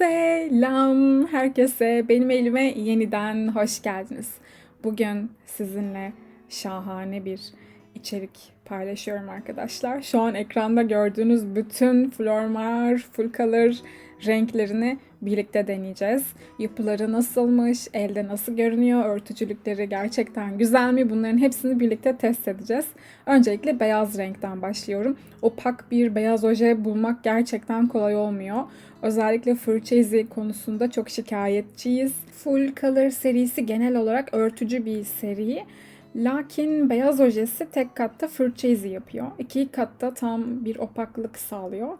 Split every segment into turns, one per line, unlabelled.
Selam herkese. Benim elime yeniden hoş geldiniz. Bugün sizinle şahane bir içerik paylaşıyorum arkadaşlar. Şu an ekranda gördüğünüz bütün Flormar, Full Color renklerini birlikte deneyeceğiz. Yapıları nasılmış, elde nasıl görünüyor, örtücülükleri gerçekten güzel mi bunların hepsini birlikte test edeceğiz. Öncelikle beyaz renkten başlıyorum. Opak bir beyaz oje bulmak gerçekten kolay olmuyor. Özellikle fırça izi konusunda çok şikayetçiyiz. Full Color serisi genel olarak örtücü bir seri. Lakin beyaz ojesi tek katta fırça izi yapıyor. İki katta tam bir opaklık sağlıyor.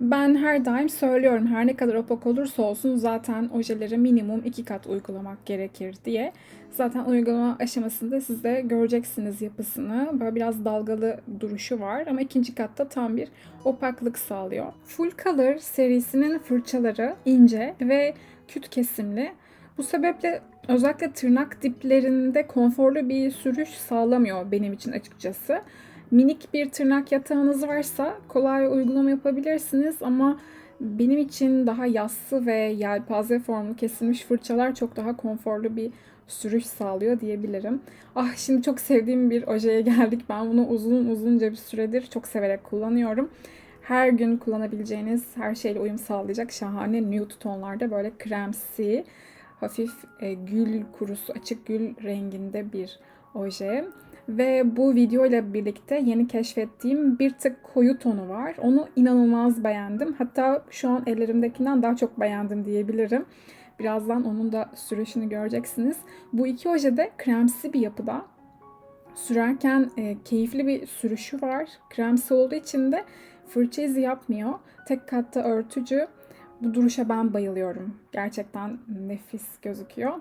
Ben her daim söylüyorum her ne kadar opak olursa olsun zaten ojeleri minimum iki kat uygulamak gerekir diye. Zaten uygulama aşamasında siz de göreceksiniz yapısını. Böyle biraz dalgalı duruşu var ama ikinci katta tam bir opaklık sağlıyor. Full Color serisinin fırçaları ince ve küt kesimli. Bu sebeple özellikle tırnak diplerinde konforlu bir sürüş sağlamıyor benim için açıkçası. Minik bir tırnak yatağınız varsa kolay uygulama yapabilirsiniz ama benim için daha yassı ve yelpaze formlu kesilmiş fırçalar çok daha konforlu bir sürüş sağlıyor diyebilirim. Ah şimdi çok sevdiğim bir ojeye geldik. Ben bunu uzun uzunca bir süredir çok severek kullanıyorum. Her gün kullanabileceğiniz her şeyle uyum sağlayacak şahane nude tonlarda böyle kremsi, hafif e, gül kurusu, açık gül renginde bir oje. Ve bu video ile birlikte yeni keşfettiğim bir tık koyu tonu var. Onu inanılmaz beğendim. Hatta şu an ellerimdekinden daha çok beğendim diyebilirim. Birazdan onun da sürüşünü göreceksiniz. Bu iki oje de kremsi bir yapıda. Sürerken e, keyifli bir sürüşü var. Kremsi olduğu için de fırça izi yapmıyor. Tek katta örtücü. Bu duruşa ben bayılıyorum. Gerçekten nefis gözüküyor.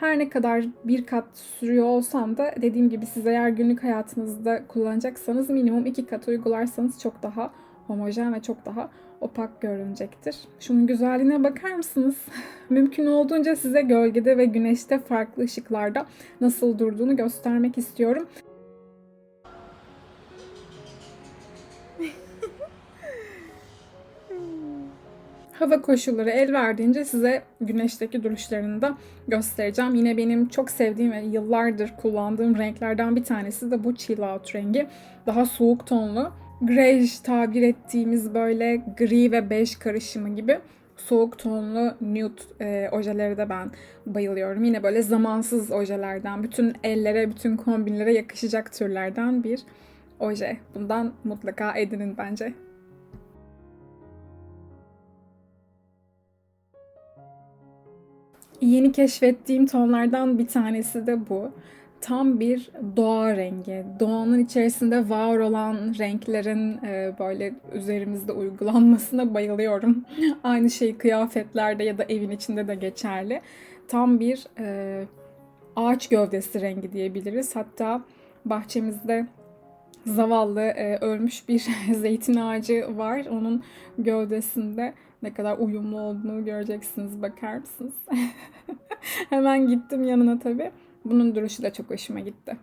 Her ne kadar bir kat sürüyor olsam da dediğim gibi siz eğer günlük hayatınızda kullanacaksanız minimum iki kat uygularsanız çok daha homojen ve çok daha opak görünecektir. Şunun güzelliğine bakar mısınız? Mümkün olduğunca size gölgede ve güneşte farklı ışıklarda nasıl durduğunu göstermek istiyorum. hava koşulları el verdiğince size güneşteki duruşlarını da göstereceğim. Yine benim çok sevdiğim ve yıllardır kullandığım renklerden bir tanesi de bu chill out rengi. Daha soğuk tonlu. Grej tabir ettiğimiz böyle gri ve bej karışımı gibi soğuk tonlu nude e, ojeleri de ben bayılıyorum. Yine böyle zamansız ojelerden, bütün ellere, bütün kombinlere yakışacak türlerden bir oje. Bundan mutlaka edinin bence. Yeni keşfettiğim tonlardan bir tanesi de bu. Tam bir doğa rengi. Doğanın içerisinde var olan renklerin e, böyle üzerimizde uygulanmasına bayılıyorum. Aynı şey kıyafetlerde ya da evin içinde de geçerli. Tam bir e, ağaç gövdesi rengi diyebiliriz. Hatta bahçemizde zavallı e, ölmüş bir zeytin ağacı var. Onun gövdesinde ne kadar uyumlu olduğunu göreceksiniz. Bakar mısınız? Hemen gittim yanına tabii. Bunun duruşu da çok hoşuma gitti.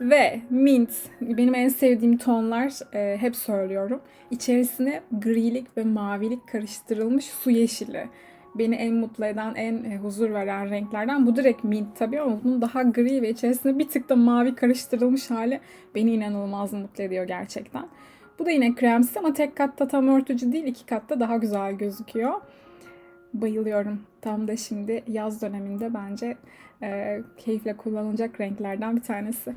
Ve mint benim en sevdiğim tonlar e, hep söylüyorum. İçerisine grilik ve mavilik karıştırılmış su yeşili. Beni en mutlu eden, en e, huzur veren renklerden. Bu direkt mint tabii ama bunun daha gri ve içerisine bir tık da mavi karıştırılmış hali beni inanılmaz mutlu ediyor gerçekten. Bu da yine kremsi ama tek katta tam örtücü değil, iki katta daha güzel gözüküyor. Bayılıyorum. Tam da şimdi yaz döneminde bence e, keyifle kullanılacak renklerden bir tanesi.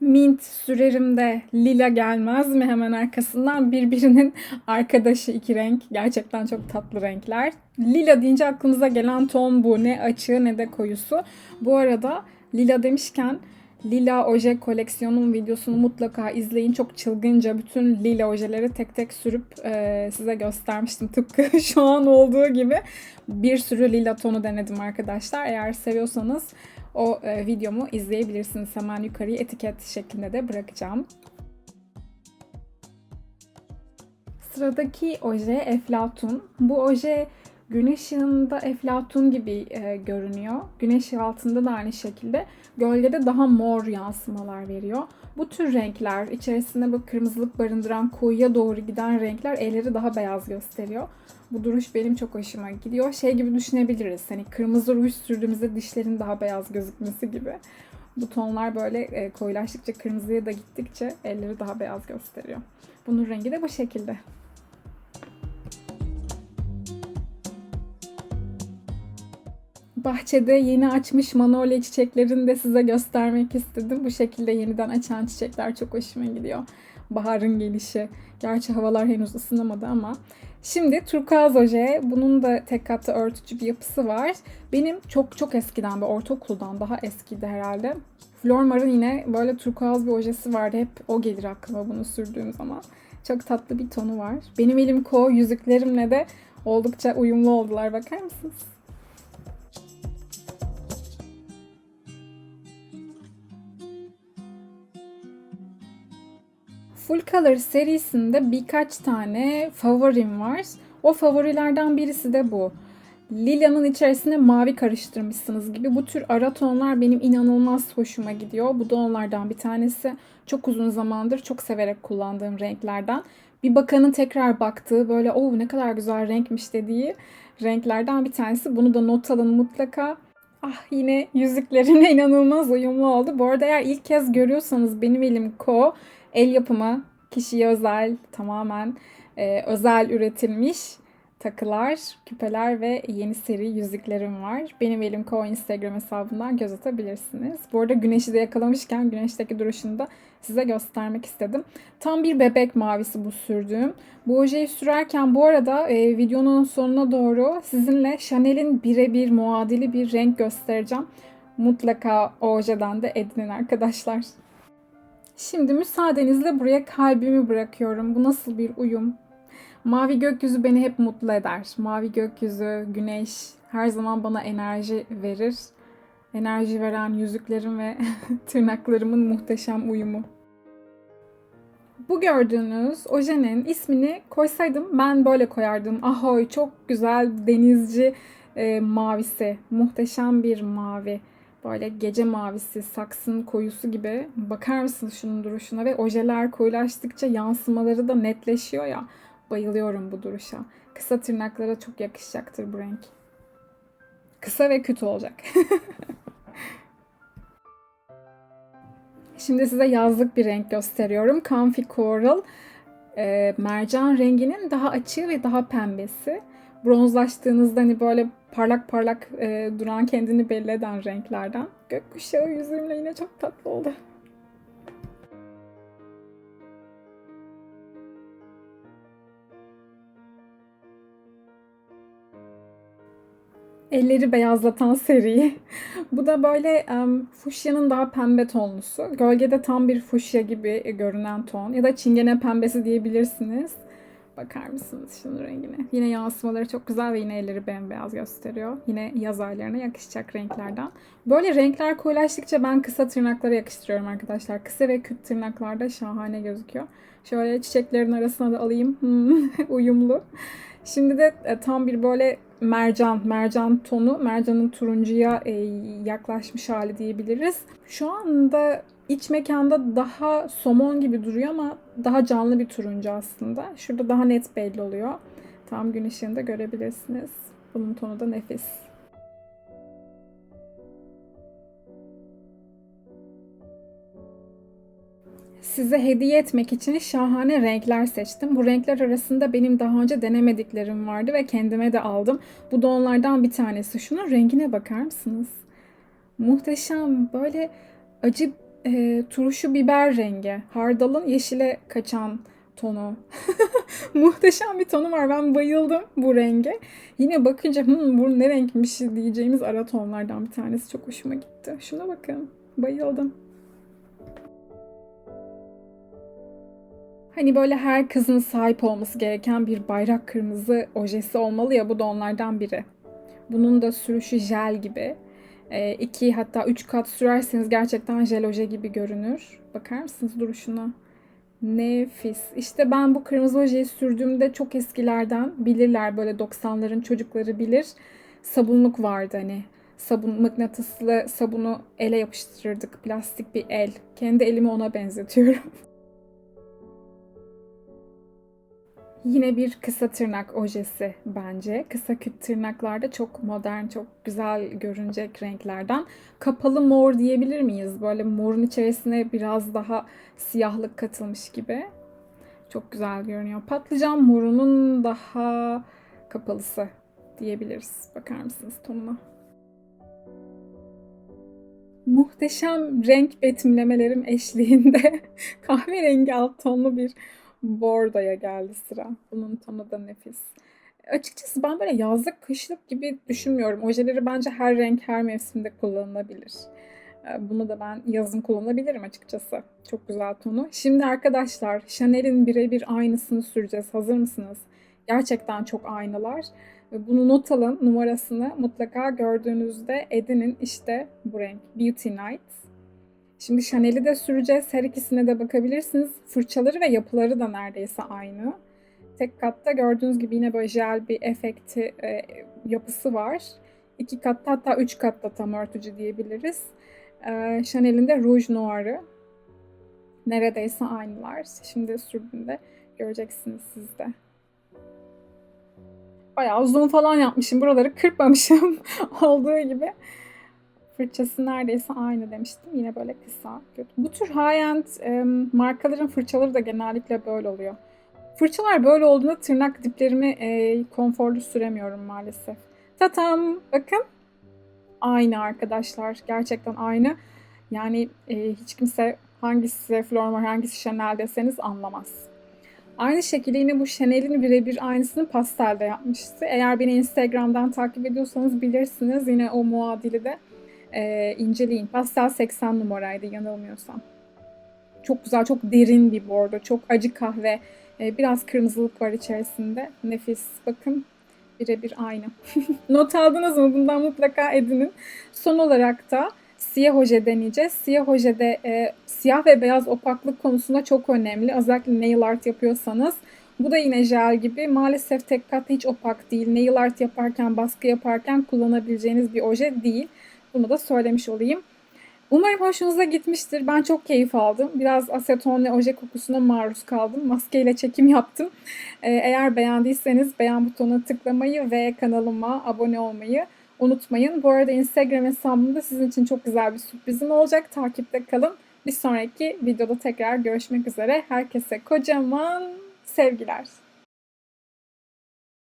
Mint sürerim de lila gelmez mi hemen arkasından birbirinin arkadaşı iki renk. Gerçekten çok tatlı renkler. Lila deyince aklımıza gelen ton bu. Ne açığı ne de koyusu. Bu arada lila demişken Lila oje koleksiyonun videosunu mutlaka izleyin. Çok çılgınca bütün lila ojeleri tek tek sürüp e, size göstermiştim. Tıpkı şu an olduğu gibi bir sürü lila tonu denedim arkadaşlar. Eğer seviyorsanız o e, videomu izleyebilirsiniz. Hemen yukarıya etiket şeklinde de bırakacağım. Sıradaki oje Eflatun. Bu oje Güneş ışığında eflatun gibi e, görünüyor. Güneş altında da aynı şekilde. Gölgede daha mor yansımalar veriyor. Bu tür renkler, içerisinde bu kırmızılık barındıran koyuya doğru giden renkler elleri daha beyaz gösteriyor. Bu duruş benim çok hoşuma gidiyor. Şey gibi düşünebiliriz. Hani kırmızı ruj sürdüğümüzde dişlerin daha beyaz gözükmesi gibi. Bu tonlar böyle e, koyulaştıkça kırmızıya da gittikçe elleri daha beyaz gösteriyor. Bunun rengi de bu şekilde. Bahçede yeni açmış manolya çiçeklerini de size göstermek istedim. Bu şekilde yeniden açan çiçekler çok hoşuma gidiyor. Baharın gelişi. Gerçi havalar henüz ısınamadı ama. Şimdi turkuaz oje. Bunun da tek katlı örtücü bir yapısı var. Benim çok çok eskiden bir ortaokuldan daha eskiydi herhalde. Flormar'ın yine böyle turkuaz bir ojesi vardı. Hep o gelir aklıma bunu sürdüğüm zaman. Çok tatlı bir tonu var. Benim elim ko yüzüklerimle de oldukça uyumlu oldular. Bakar mısınız? Full Color serisinde birkaç tane favorim var. O favorilerden birisi de bu. Lila'nın içerisine mavi karıştırmışsınız gibi. Bu tür ara tonlar benim inanılmaz hoşuma gidiyor. Bu da onlardan bir tanesi. Çok uzun zamandır çok severek kullandığım renklerden. Bir bakanın tekrar baktığı böyle o ne kadar güzel renkmiş dediği renklerden bir tanesi. Bunu da not alın mutlaka. Ah yine yüzüklerine inanılmaz uyumlu oldu. Bu arada eğer ilk kez görüyorsanız benim elim Ko el yapımı, kişiye özel, tamamen e, özel üretilmiş takılar, küpeler ve yeni seri yüzüklerim var. Benim elim Ko Instagram hesabından göz atabilirsiniz. Bu arada güneşi de yakalamışken güneşteki duruşunu da size göstermek istedim. Tam bir bebek mavisi bu sürdüğüm. Bu ojeyi sürerken bu arada e, videonun sonuna doğru sizinle Chanel'in birebir muadili bir renk göstereceğim. Mutlaka o ojeden de edinin arkadaşlar. Şimdi müsaadenizle buraya kalbimi bırakıyorum. Bu nasıl bir uyum? Mavi gökyüzü beni hep mutlu eder. Mavi gökyüzü, güneş her zaman bana enerji verir. Enerji veren yüzüklerim ve tırnaklarımın muhteşem uyumu. Bu gördüğünüz ojenin ismini koysaydım ben böyle koyardım. Ahoy çok güzel denizci e, mavisi. Muhteşem bir mavi. Böyle gece mavisi, saksın koyusu gibi. Bakar mısınız şunun duruşuna? Ve ojeler koyulaştıkça yansımaları da netleşiyor ya. Bayılıyorum bu duruşa. Kısa tırnaklara çok yakışacaktır bu renk. Kısa ve küt olacak. Şimdi size yazlık bir renk gösteriyorum. Comfy Coral. E, mercan renginin daha açığı ve daha pembesi. Bronzlaştığınızda hani böyle parlak parlak e, duran kendini belli eden renklerden. Gökkuşağı yüzümle yine çok tatlı oldu. Elleri beyazlatan seri. Bu da böyle um, fuşyanın daha pembe tonlusu. Gölgede tam bir fuşya gibi görünen ton. Ya da çingene pembesi diyebilirsiniz. Bakar mısınız şunun rengine? Yine yansımaları çok güzel ve yine elleri bembeyaz gösteriyor. Yine yaz aylarına yakışacak renklerden. Böyle renkler koyulaştıkça ben kısa tırnaklara yakıştırıyorum arkadaşlar. Kısa ve küt tırnaklarda şahane gözüküyor. Şöyle çiçeklerin arasına da alayım. Hmm, uyumlu. Şimdi de e, tam bir böyle mercan, mercan tonu, mercanın turuncuya e, yaklaşmış hali diyebiliriz. Şu anda iç mekanda daha somon gibi duruyor ama daha canlı bir turuncu aslında. Şurada daha net belli oluyor. Tam gün ışığında görebilirsiniz. Bunun tonu da nefis. size hediye etmek için şahane renkler seçtim. Bu renkler arasında benim daha önce denemediklerim vardı ve kendime de aldım. Bu da onlardan bir tanesi. Şunun rengine bakar mısınız? Muhteşem. Böyle acı e, turşu biber rengi. Hardalın yeşile kaçan tonu. Muhteşem bir tonu var. Ben bayıldım bu renge. Yine bakınca Hı, bu ne renkmiş diyeceğimiz ara tonlardan bir tanesi. Çok hoşuma gitti. Şuna bakın. Bayıldım. Hani böyle her kızın sahip olması gereken bir bayrak kırmızı ojesi olmalı ya bu da onlardan biri. Bunun da sürüşü jel gibi. E, iki hatta üç kat sürerseniz gerçekten jel oje gibi görünür. Bakar mısınız duruşuna? Nefis. İşte ben bu kırmızı ojeyi sürdüğümde çok eskilerden bilirler böyle 90'ların çocukları bilir. Sabunluk vardı hani. sabun mıknatıslı sabunu ele yapıştırırdık. Plastik bir el. Kendi elimi ona benzetiyorum. Yine bir kısa tırnak ojesi bence. Kısa küt tırnaklarda çok modern, çok güzel görünecek renklerden. Kapalı mor diyebilir miyiz? Böyle morun içerisine biraz daha siyahlık katılmış gibi. Çok güzel görünüyor. Patlıcan morunun daha kapalısı diyebiliriz. Bakar mısınız tonuna? Muhteşem renk betimlemelerim eşliğinde kahverengi alt tonlu bir bordoya geldi sıra. Bunun tonu da nefis. Açıkçası ben böyle yazlık, kışlık gibi düşünmüyorum. Ojeleri bence her renk, her mevsimde kullanılabilir. Ee, Bunu da ben yazın kullanabilirim açıkçası. Çok güzel tonu. Şimdi arkadaşlar Chanel'in birebir aynısını süreceğiz. Hazır mısınız? Gerçekten çok aynılar. Bunu not alın numarasını mutlaka gördüğünüzde edinin işte bu renk. Beauty Night. Şimdi Chanel'i de süreceğiz. Her ikisine de bakabilirsiniz. Fırçaları ve yapıları da neredeyse aynı. Tek katta gördüğünüz gibi yine böyle jel bir efekti e, yapısı var. İki katta hatta üç katta tam örtücü diyebiliriz. E, Chanel'in de Rouge Noir'ı. Neredeyse aynılar. Şimdi sürdüğümde göreceksiniz siz de. Bayağı zoom falan yapmışım. Buraları kırpmamışım olduğu gibi. Fırçası neredeyse aynı demiştim. Yine böyle kısa. Bu tür high-end e, markaların fırçaları da genellikle böyle oluyor. Fırçalar böyle olduğunda tırnak diplerimi e, konforlu süremiyorum maalesef. Tatam! Bakın. Aynı arkadaşlar. Gerçekten aynı. Yani e, hiç kimse hangisi Flormar, hangisi Chanel deseniz anlamaz. Aynı şekilde yine bu Chanel'in birebir aynısını pastelde yapmıştı. Eğer beni Instagram'dan takip ediyorsanız bilirsiniz. Yine o muadili de e, inceleyin. Pastel 80 numaraydı yanılmıyorsam. Çok güzel, çok derin bir bordo. Çok acı kahve. E, biraz kırmızılık var içerisinde. Nefis. Bakın birebir aynı. Not aldınız mı? Bundan mutlaka edinin. Son olarak da siyah hoje deneyeceğiz. Siyah hojede e, siyah ve beyaz opaklık konusunda çok önemli. Özellikle nail art yapıyorsanız. Bu da yine jel gibi. Maalesef tek kat hiç opak değil. Nail art yaparken, baskı yaparken kullanabileceğiniz bir oje değil. Bunu da söylemiş olayım. Umarım hoşunuza gitmiştir. Ben çok keyif aldım. Biraz aseton ve oje kokusuna maruz kaldım. Maskeyle çekim yaptım. Ee, eğer beğendiyseniz beğen butonuna tıklamayı ve kanalıma abone olmayı unutmayın. Bu arada Instagram hesabımda sizin için çok güzel bir sürprizim olacak. Takipte kalın. Bir sonraki videoda tekrar görüşmek üzere. Herkese kocaman sevgiler.